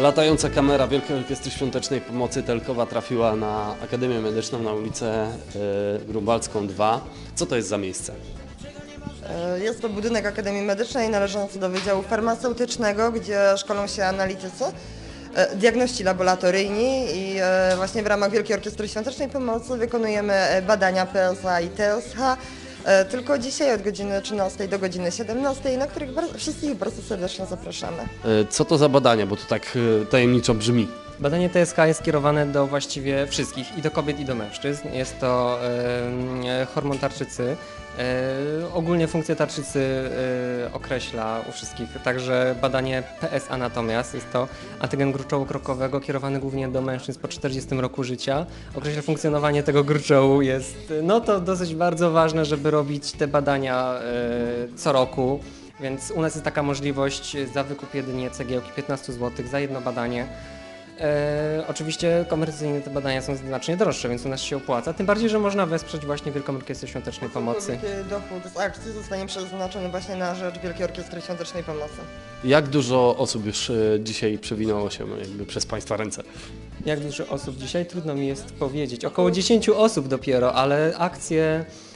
Latająca kamera Wielkiej Orkiestry Świątecznej Pomocy Telkowa trafiła na Akademię Medyczną na ulicę e, Grunwaldzką 2. Co to jest za miejsce? E, Jest to budynek Akademii Medycznej należący do Wydziału Farmaceutycznego, gdzie szkolą się analitycy, e, diagności laboratoryjni i właśnie w ramach Wielkiej Orkiestry Świątecznej Pomocy wykonujemy badania PSA i TSH. E, Tylko dzisiaj od godziny 13 do godziny 17, na których bardzo, wszystkich bardzo serdecznie zapraszamy. E, Co to za badania, bo to tak e, tajemniczo brzmi. Badanie TSH jest skierowane do właściwie wszystkich, i do kobiet, i do mężczyzn. Jest to e, hormon tarczycy. E, ogólnie funkcję tarczycy e, określa u wszystkich. Także badanie PSA natomiast jest to antygen gruczołu krokowego kierowany głównie do mężczyzn po 40 roku życia. Określa funkcjonowanie tego gruczołu jest no to dosyć bardzo ważne, żeby robić te badania co roku. Więc u nas jest taka możliwość za wykup jedynie cegiełki 15 zł za jedno badanie. E, oczywiście komercyjnie te badania są znacznie droższe, więc u nas się opłaca. Tym bardziej, że można wesprzeć właśnie Wielką Orkiestrę Świątecznej Pomocy. Dochód z akcji zostanie przeznaczony właśnie na rzecz Wielkiej Orkiestry Świątecznej Pomocy. Jak dużo osób już e, dzisiaj przewinęło się jakby przez Państwa ręce? Jak dużo osób dzisiaj? Trudno mi jest powiedzieć. Około 10 osób dopiero, ale akcję e,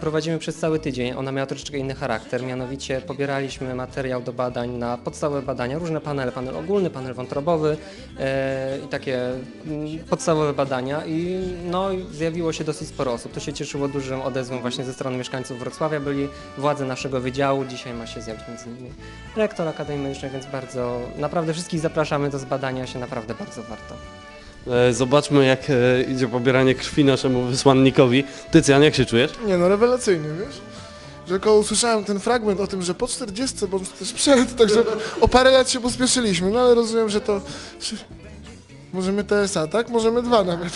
prowadzimy przez cały tydzień. Ona miała troszeczkę inny charakter, mianowicie pobieraliśmy materiał do badań na podstawowe badania, różne panele, panel ogólny, panel wątrobowy e, i takie mm, podstawowe badania i no, zjawiło się dosyć sporo osób. To się cieszyło dużym odezwą właśnie ze strony mieszkańców Wrocławia, byli władze naszego wydziału, dzisiaj ma się zjawić między innymi rektor Akademii Medycznej, więc bardzo, naprawdę wszystkich zapraszamy do zbadania się, naprawdę bardzo warto. E, Zobaczmy, jak e, idzie pobieranie krwi naszemu wysłannikowi. Tycjan, jak się czujesz? Nie no, rewelacyjny, wiesz? Że Tylko usłyszałem ten fragment o tym, że po 40 bądź też przed, także o parę lat się pospieszyliśmy, no ale rozumiem, że to... Możemy TSA, tak? Możemy dwa nawet.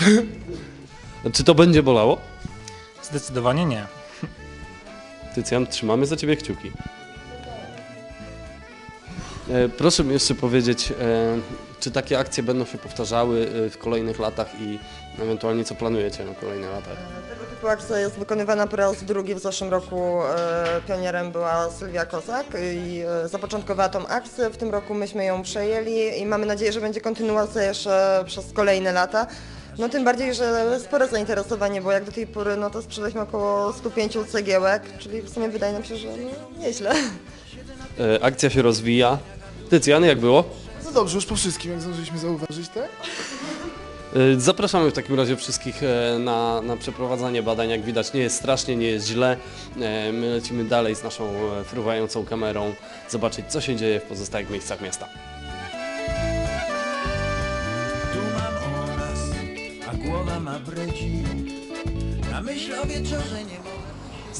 Czy to będzie bolało? Zdecydowanie nie. Tycjan, trzymamy za Ciebie kciuki. E, Proszę mi jeszcze powiedzieć, e, czy takie akcje będą się powtarzały e, w kolejnych latach i ewentualnie co planujecie na kolejne lata? Tego typu akcja jest wykonywana po raz drugi. W zeszłym roku pionierem była Sylwia Kozak i zapoczątkowała tą akcję. W tym roku myśmy ją przejęli i mamy nadzieję, że będzie kontynuacja jeszcze przez kolejne lata. No tym bardziej, że spore zainteresowanie, bo jak do tej pory no to sprzedaliśmy około 105 cegiełek, czyli w sumie wydaje nam się, że no, nieźle. Akcja się rozwija. Tycjan, jak było? No dobrze, już po wszystkim, jak zdążyliśmy zauważyć, tak? E, Zapraszamy w takim razie wszystkich e, na, na przeprowadzanie badań. Jak widać, nie jest strasznie, nie jest źle. E, My lecimy dalej z naszą fruwającą kamerą, zobaczyć, co się dzieje w pozostałych miejscach miasta. Tu mam o nas, a głowa ma bredzi. Na myśl o wieczorze nie mogę.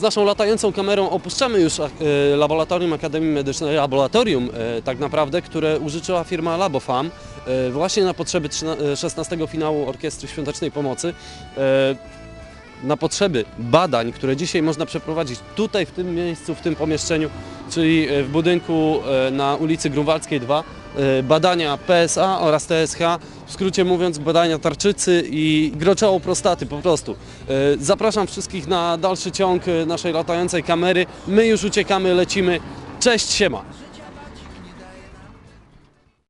Z naszą latającą kamerą opuszczamy już e, laboratorium Akademii Medycznej, laboratorium e, tak naprawdę, które użyczyła firma Labofam e, właśnie na potrzeby trzyna- e, 16 finału Orkiestry Świątecznej Pomocy. Na potrzeby badań, które dzisiaj można przeprowadzić tutaj, w tym miejscu, w tym pomieszczeniu, czyli w budynku na ulicy Grunwaldzkiej 2, e, badania PSA oraz TSH, w skrócie mówiąc badania tarczycy i groczołu prostaty po prostu. E, Zapraszam wszystkich na dalszy ciąg e, naszej latającej kamery. My już uciekamy, lecimy. Cześć, siema!